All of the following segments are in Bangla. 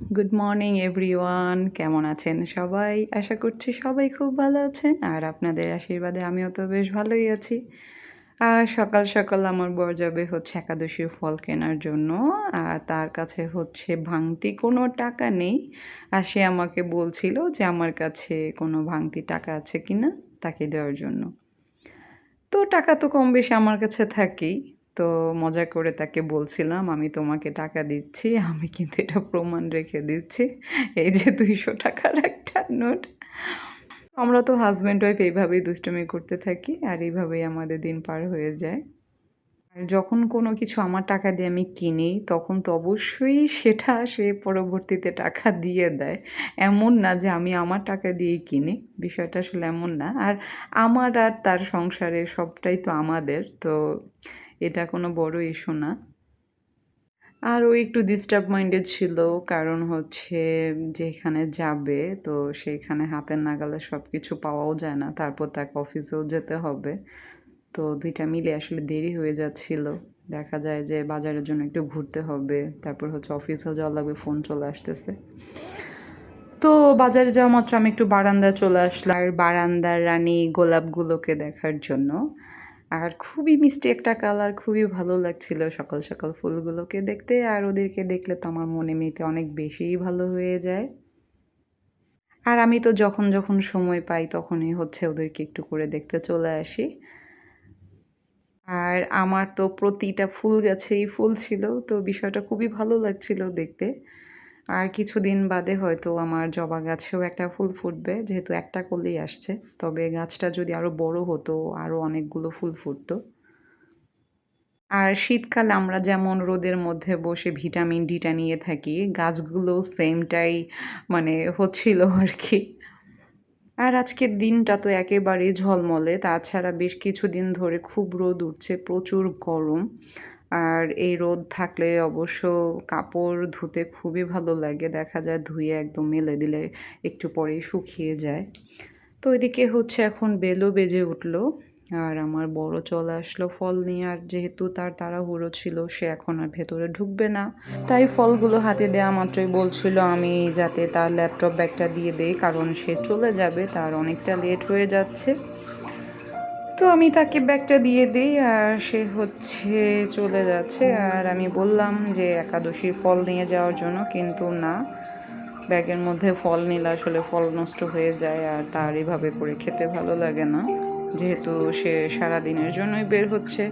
গুড মর্নিং এভরিওয়ান কেমন আছেন সবাই? আশা করছি সবাই খুব ভালো আছেন, আর আপনাদের আশীর্বাদে আমিও তো বেশ ভালোই আছি। আর সকাল সকাল আমার বর যাবে হচ্ছে একাদশীর ফল কেনার জন্য, আর তার কাছে হচ্ছে ভাঙতি কোনো টাকা নেই। আর সে আমাকে বলছিল যে আমার কাছে কোনো ভাঙতি টাকা আছে কি না তাকে দেওয়ার জন্য। তো টাকা তো কম বেশি আমার কাছে থাকেই। তো মজা করে তাকে বলছিলাম, আমি তোমাকে টাকা দিচ্ছি, আমি কিন্তু এটা প্রমাণ রেখে দিচ্ছি। এই যে দুইশো টাকার একটা নোট। আমরা তো হাজব্যান্ড ওয়াইফ এইভাবেই দুষ্টুমি করতে থাকি আর এইভাবেই আমাদের দিন পার হয়ে যায়। আর যখন কোনো কিছু আমার টাকা দিয়ে আমি কিনি, তখন তো অবশ্যই সেটা সে পরবর্তীতে টাকা দিয়ে দেয়। এমন না যে আমি আমার টাকা দিয়েই কিনি, বিষয়টা আসলে এমন না। আর আমার আর তার সংসারে সবটাই তো আমাদের, তো এটা কোনো বড় ইস্যু না। আর ও একটু ডিস্টার্ব মাইন্ডেড ছিল, কারণ হচ্ছে যেখানে যাবে, তো সেইখানে হাতের নাগালে সব কিছু পাওয়াও যায় না। তারপর তাকে অফিসেও যেতে হবে। তো দুইটা মিলে আসলে দেরি হয়ে যাচ্ছিল। দেখা যায় যে বাজারের জন্য একটু ঘুরতে হবে, তারপর হচ্ছে অফিসেও যাওয়া লাগবে ফোন চলে আসতেছে। তো বাজারে যাওয়া মাত্র আমি একটু বারান্দা চলে আসলাম। আর বারান্দার রানী গোলাপগুলোকে দেখার জন্য। আর খুবই মিষ্টি একটা কালার, খুবই ভালো লাগছিল সকাল সকাল ফুলগুলোকে দেখতে। আর ওদেরকে দেখলে তো আমার মনে এমনিতে অনেক বেশিই ভালো হয়ে যায়। আর আমি তো যখন যখন সময় পাই তখনই হচ্ছে ওদেরকে একটু করে দেখতে চলে আসি। আর আমার তো প্রতিটা ফুল গাছেই ফুল ছিল, তো বিষয়টা খুবই ভালো লাগছিল দেখতে। আর কিছুদিন বাদে হয়তো আমার জবা গাছেও একটা ফুল ফুটবে, যেহেতু একটা করলেই আসছে। তবে গাছটা যদি আরও বড় হতো আরও অনেকগুলো ফুল ফুটতো। আর শীতকালে আমরা যেমন রোদের মধ্যে বসে ভিটামিন ডিটা নিয়ে থাকি, গাছগুলো সেমটাই মানে হচ্ছিল আর কি। আর আজকের দিনটা তো একেবারেই ঝলমলে, তাছাড়া বেশ কিছুদিন ধরে খুব রোদ উঠছে, প্রচুর গরম। আর এই রোদ থাকলে অবশ্য কাপড় ধুতে খুবই ভালো লাগে। দেখা যায় ধুয়ে একদম মেলে দিলে একটু পরেই শুকিয়ে যায়। তো এদিকে হচ্ছে এখন বেলও বেজে উঠল আর আমার বড় চলে আসলো ফল নিয়ে আর যেহেতু তার তাড়াহুড়ো ছিল সে এখন আর ভেতরে ঢুকবে না। তাই ফলগুলো হাতে দেওয়া মাত্রই বলছিল আমি যাতে তার ল্যাপটপ ব্যাগটা দিয়ে দেই কারণ সে চলে যাবে, তার অনেকটা লেট হয়ে যাচ্ছে। তো আমি তাকে ব্যাগটা দিয়ে দিই আর সে হচ্ছে চলে যাচ্ছে। আর আমি বললাম যে একাদশীর ফল নিয়ে যাওয়ার জন্য, কিন্তু না, ব্যাগের মধ্যে ফল নিলে আসলে ফল নষ্ট হয়ে যায় আর তার এভাবে করে খেতে ভালো লাগে না। যেহেতু সে সারা দিনের জন্যই বের হচ্ছে,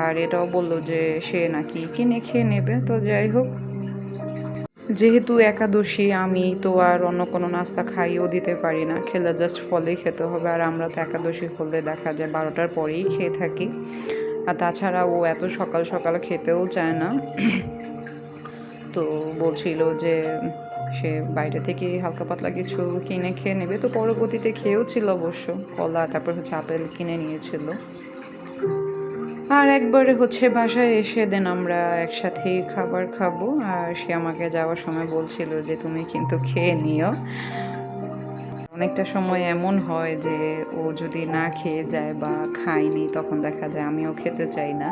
আর এটাও বলল যে সে নাকি কিনে খেয়ে নেবে। তো যাই হোক যেহেতু একাদশী, আমি তো আর অন্য কোনো নাস্তা খাইও দিতে পারি না। খেলে জাস্ট ফলেই খেতে হবে। আর আমরা তো একাদশী হলে দেখা যায় বারোটার পরেই খেয়ে থাকি। আর তাছাড়া ও এত সকাল সকাল খেতেও চায় না। তো বলছিল যে সে বাইরে থেকে হালকা পাতলা কিছু কিনে খেয়ে নেবে। তো পরবর্তীতে খেয়েও ছিল অবশ্য। কলা, তারপর হচ্ছে আপেল কিনে নিয়েছিল। আর একবারে হচ্ছে বাসায় এসে দেন আমরা একসাথেই খাবার খাব। আর সে আমাকে যাওয়ার সময় বলছিল যে, তুমি কিন্তু খেয়ে নিও। অনেকটা সময় এমন হয় যে, ও যদি না খেয়ে যায় বা খায়নি, তখন দেখা যায় আমিও খেতে চাই না।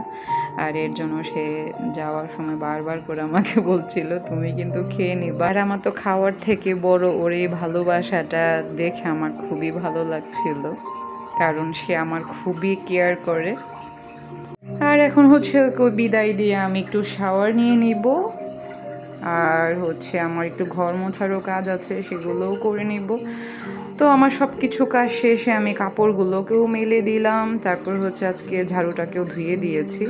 আর এর জন্য সে যাওয়ার সময় বারবার করে আমাকে বলছিল, তুমি কিন্তু খেয়ে নিবা। আর আমার তো খাওয়ার থেকে বড় ওর এই ভালোবাসাটা দেখে আমার খুবই ভালো লাগছিল। কারণ সে আমার খুবই কেয়ার করে। আর এখন হচ্ছে বিদায় দিয়ে আমি একটু শাওয়ার নিয়ে নিব। আর হচ্ছে আমার একটু ঘর মোছারও কাজ আছে, সেগুলোও করে নিব। তো আমার সব কিছু কাজ শেষে আমি কাপড়গুলোকেও মেলে দিলাম, তারপর হচ্ছে আজকে ঝাড়ুটাকেও ধুয়ে দিয়েছি।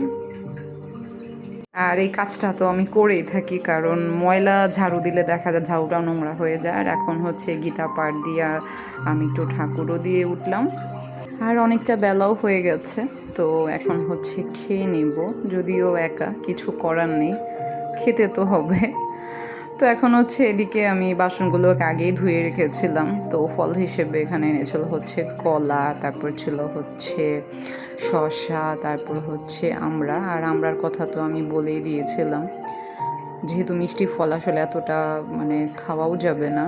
আর এই কাজটা তো আমি করেই থাকি, কারণ ময়লা ঝাড়ু দিলে দেখা যায় ঝাড়ুটা নোংরা হয়ে যায়। আর এখন হচ্ছে গীতা পাঠ দিয়া আমি একটু ঠাকুরও দিয়ে উঠলাম। আর অনেকটা বেলাও হয়ে গেছে, তো এখন হচ্ছে খেয়ে নেব। যদিও একা, কিছু করার নেই, খেতে তো হবে। তো এখন হচ্ছে এদিকে আমি বাসনগুলোকে আগেই ধুয়ে রেখেছিলাম। তো ফল হিসেবে এখানে এনেছিল হচ্ছে কলা, তারপর ছিল হচ্ছে শশা তারপর হচ্ছে আমরা আর আমরার কথা তো আমি বলেই দিয়েছিলাম। যেহেতু মিষ্টি ফল আসলে এতটা মানে খাওয়াও যাবে না।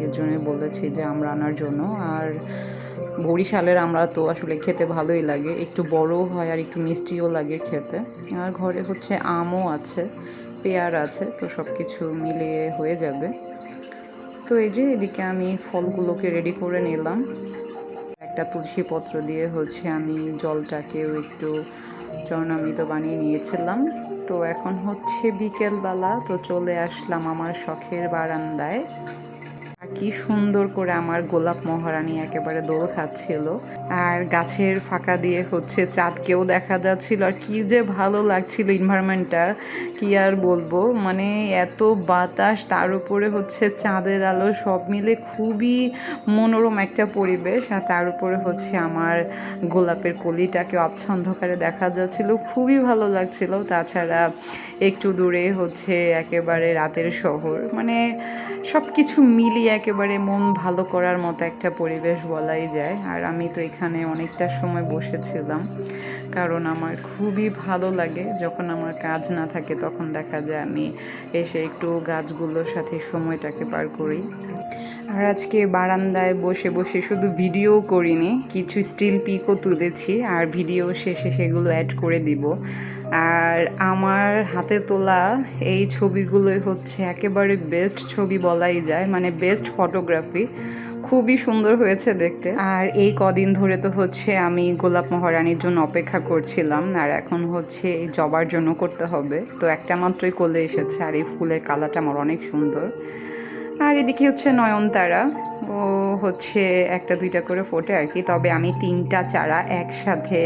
এর জন্যই বলেছি যে আমরা আনার জন্য। আর বরিশালের আমরা তো আসলে খেতে ভালোই লাগে। একটু বড়ও হয় আর একটু মিষ্টিও লাগে খেতে। আর ঘরে হচ্ছে আমও আছে, পেয়ার আছে, তো সব কিছু মিলিয়ে হয়ে যাবে। তো এই যে এদিকে আমি ফলগুলোকে রেডি করে নিলাম। একটা তুলসী পত্র দিয়ে হচ্ছে আমি জলটাকেও একটু চরণামৃত বানিয়ে নিয়েছিলাম। তো এখন হচ্ছে বিকেলবেলা তো চলে আসলাম আমার শখের বারান্দায়। কি সুন্দর করে আমার গোলাপ মহারানী একেবারে দোল খাচ্ছিল। আর গাছের ফাঁকা দিয়ে হচ্ছে চাঁদকেও দেখা যাচ্ছিল। আর কি যে ভালো লাগছিল এনভায়রনমেন্টটা কি আর বলব? মানে এত বাতাস, তার উপরে হচ্ছে চাঁদের আলো, সব মিলে খুবই মনোরম একটা পরিবেশ। আর তার উপরে হচ্ছে আমার গোলাপের কলিটাকে অন্ধকারে দেখা যাচ্ছিল। খুবই ভালো লাগছিল। তাছাড়া একটু দূরে হচ্ছে একেবারে রাতের শহর। মানে সব কিছু মিলিয়ে একেবারে মন ভালো করার মতো একটা পরিবেশ বলাই যায়। আর আমি তো এখানে অনেকটা সময় বসেছিলাম। কারণ আমার খুবই ভালো লাগে যখন আমার কাজ না থাকে তখন দেখা যায় আমি এসে একটু গাছগুলোর সাথে সময়টাকে পার করি। আর আজকে বারান্দায় বসে বসে শুধু ভিডিও করিনি, কিছু স্টিল পিকও তুলেছি আর ভিডিও শেষে সেগুলো অ্যাড করে দিব। আর আমার হাতে তোলা এই ছবিগুলোই হচ্ছে একেবারে বেস্ট ছবি বলাই যায় মানে বেস্ট ফটোগ্রাফি খুবই সুন্দর হয়েছে দেখতে। আর এই কদিন ধরে তো হচ্ছে আমি গোলাপ মহারানীর জন্য অপেক্ষা করছিলাম, আর এখন হচ্ছে জবার জন্য করতে হবে। তো একটা মাত্রই কোলে এসেছে, আর এই ফুলের কালারটা আমার অনেক সুন্দর। আর এদিকে হচ্ছে নয়নতারা। ও হচ্ছে একটা দুইটা করে ফোটে আর কি। তবে আমি তিনটা চারা একসাথে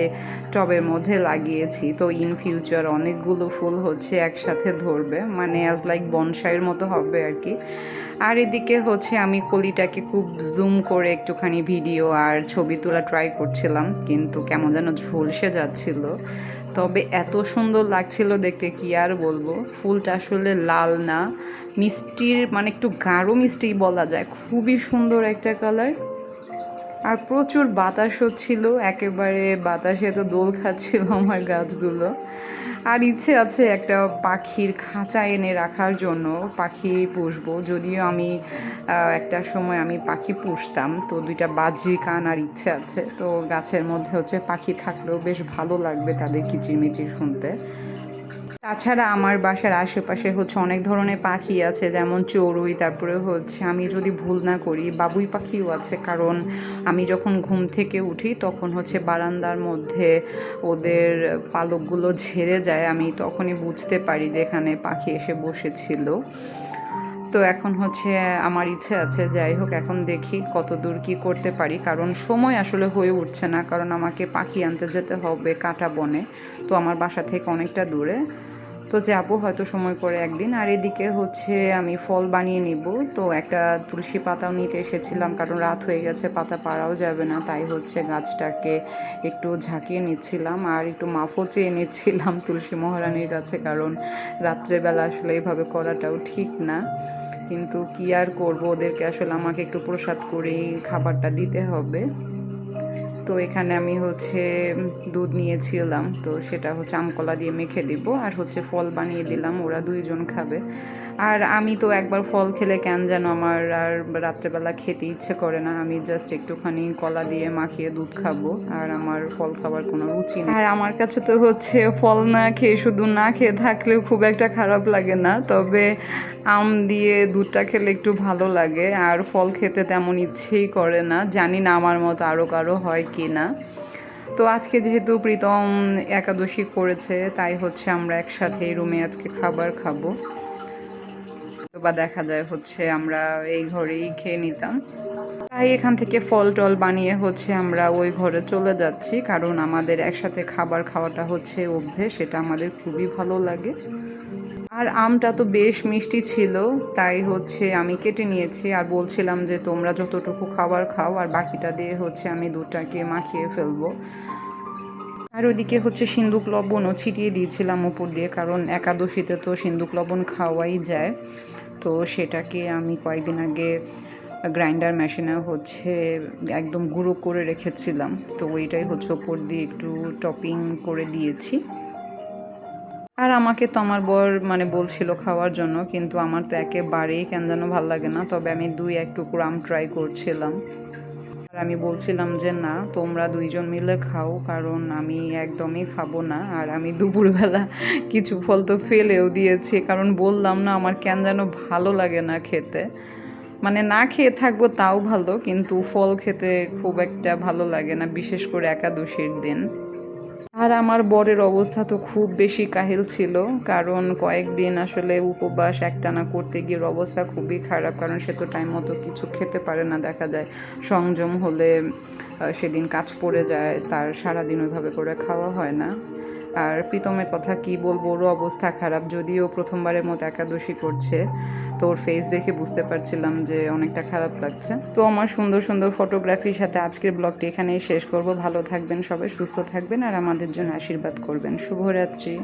টবের মধ্যে লাগিয়েছি। তো ইন ফিউচার অনেকগুলো ফুল হচ্ছে একসাথে ধরবে। মানে অ্যাজ লাইক বনসাইয়ের মতো হবে আর কি। আর এদিকে হচ্ছে আমি কলিটাকে খুব জুম করে একটুখানি ভিডিও আর ছবি তোলা ট্রাই করছিলাম। কিন্তু কেমন যেন ঝলসে যাচ্ছিল। তবে এত সুন্দর লাগছিল দেখতে, কি আর বলব? ফুলটা আসলে লাল না। মিষ্টির মানে একটু গাঢ় মিষ্টি বলা যায়। খুবই সুন্দর একটা কালার আর প্রচুর বাতাস হচ্ছিল একেবারে বাতাসে তো দোল খাচ্ছিল আমার গাছগুলো। আর ইচ্ছে আছে একটা পাখির খাঁচা এনে রাখার জন্য পাখি পুষবো। যদিও আমি একটা সময় আমি পাখি পুষতাম, তো দুইটা বাজি কান আর ইচ্ছে আছে। তো গাছের মধ্যে হচ্ছে পাখি থাকলেও বেশ ভালো লাগবে তাদের কিচিরমিচির শুনতে। তাছাড়া আমার বাসার আশেপাশে হচ্ছে অনেক ধরনের পাখি আছে, যেমন চড়ুই, তারপরে হচ্ছে আমি যদি ভুল না করি, বাবুই পাখিও আছে। কারণ আমি যখন ঘুম থেকে উঠি, তখন হচ্ছে বারান্দার মধ্যে ওদের পালকগুলো ঝেড়ে যায়, আমি তখনই বুঝতে পারি যে এখানে পাখি এসে বসেছিল। তো এখন হচ্ছে আমার ইচ্ছে আছে, যাই হোক, এখন দেখি কত দূর কী করতে পারি। কারণ সময় আসলে হয়ে উঠছে না, কারণ আমাকে পাখি আনতে যেতে হবে কাটা বনে। তো আমার বাসা থেকে অনেকটা দূরে। তো যাব হয়তো সময় করে একদিন। আর এদিকে হচ্ছে আমি ফল বানিয়ে নিব। তো একটা তুলসী পাতাও নিতে এসেছিলাম, কারণ রাত হয়ে গেছে, পাতা পাড়াও যাবে না। তাই হচ্ছে গাছটাকে একটু ঝাঁকিয়ে নিচ্ছিলাম আর একটু মাফও চেয়ে নিচ্ছিলাম তুলসী মহারানীর কাছে, কারণ রাত্রেবেলা আসলে এইভাবে করাটাও ঠিক না। কিন্তু কি আর করব? ওদেরকে আসলে আমাকে একটু প্রসাদ করেই খাবারটা দিতে হবে। তো এখানে আমি হচ্ছে দুধ নিয়েছিলাম। তো সেটা হচ্ছে আমকলা দিয়ে মেখে দিব। আর হচ্ছে ফল বানিয়ে দিলাম, ওরা দুইজন খাবে। আর আমি তো একবার ফল খেলে কেন যেন আমার আর রাত্রেবেলা খেতে ইচ্ছে করে না। আমি জাস্ট একটুখানি কলা দিয়ে মাখিয়ে দুধ খাব। আর আমার ফল খাবার কোনো রুচি নেই। আর আমার কাছে তো হচ্ছে ফল না খেয়ে, শুধু না খেয়ে থাকলেও খুব একটা খারাপ লাগে না। তবে আম দিয়ে দুধটা খেলে একটু ভালো লাগে। আর ফল খেতে তেমন ইচ্ছেই করে না। জানি না আমার মতো আরও কারও হয় কি না? তো আজকে যেহেতু প্রীতম একাদশী করেছে, তাই হচ্ছে আমরা একসাথে রুমে আজকে খাবার খাব। বা দেখা যায় হচ্ছে আমরা এই ঘরেই খেয়ে নিতাম। তাই এখান থেকে ফল টল বানিয়ে হচ্ছে আমরা ওই ঘরে চলে যাচ্ছি, কারণ আমাদের একসাথে খাবার খাওয়াটা হচ্ছে অভ্যেস, সেটা আমাদের খুবই ভালো লাগে। আর আমটা তো বেশ মিষ্টি ছিল, তাই হচ্ছে আমি কেটে নিয়েছি আর বলছিলাম যে তোমরা যতটুকু খাবার খাও আর বাকিটা দিয়ে হচ্ছে আমি দুটাকে মাখিয়ে ফেলব। আর ওইদিকে হচ্ছে সিন্দুক লবণও ছিটিয়ে দিয়েছিলাম উপর দিয়ে, কারণ একাদশীতে তো সিন্দুক লবণ খাওয়াই যায়। তো সেটাকে আমি কয়েকদিন আগে গ্রাইন্ডার মেশিনে হচ্ছে একদম গুঁড়ো করে রেখেছিলাম। তো ওইটাই হচ্ছে ওপর দিয়ে একটু টপিং করে দিয়েছি। আর আমাকে তো আমার বর মানে বলছিল খাওয়ার জন্য, কিন্তু আমার তো একেবারেই কেন যেন ভালো লাগে না। তবে আমি দুই এক টুকরো আম ট্রাই করছিলাম। আর আমি বলছিলাম যে, না, তোমরা দুইজন মিলে খাও, কারণ আমি একদমই খাব না। আর আমি দুপুরবেলা কিছু ফল তো ফেলেও দিয়েছি, কারণ বললাম না, আমার কেন যেন ভালো লাগে না খেতে। মানে না খেয়ে থাকব তাও ভালো, কিন্তু ফল খেতে খুব একটা ভালো লাগে না, বিশেষ করে একাদশীর দিন। আর আমার বরের অবস্থা তো খুব বেশি কাহিল ছিল, কারণ কয়েকদিন আসলে উপবাস একটানা করতে গিয়ে অবস্থা খুবই খারাপ, কারণ সে তো টাইম মতো কিছু খেতে পারে না, দেখা যায় সংযম হলে সেদিন কাজ পড়ে যায়, তার সারাদিন ওইভাবে করে খাওয়া হয় না। আর প্রীতমের কথা কি বলব? ওরও অবস্থা খারাপ। যদিও প্রথমবারের মতো একাদশী করছে, তো ওর ফেস দেখে বুঝতে পারছিলাম যে অনেকটা খারাপ লাগছে। তো আমার সুন্দর সুন্দর ফটোগ্রাফির সাথে আজকের ব্লগটি এখানেই শেষ করব। ভালো থাকবেন সবাই, সুস্থ থাকবেন আর আমাদের জন্য আশীর্বাদ করবেন। শুভরাত্রি।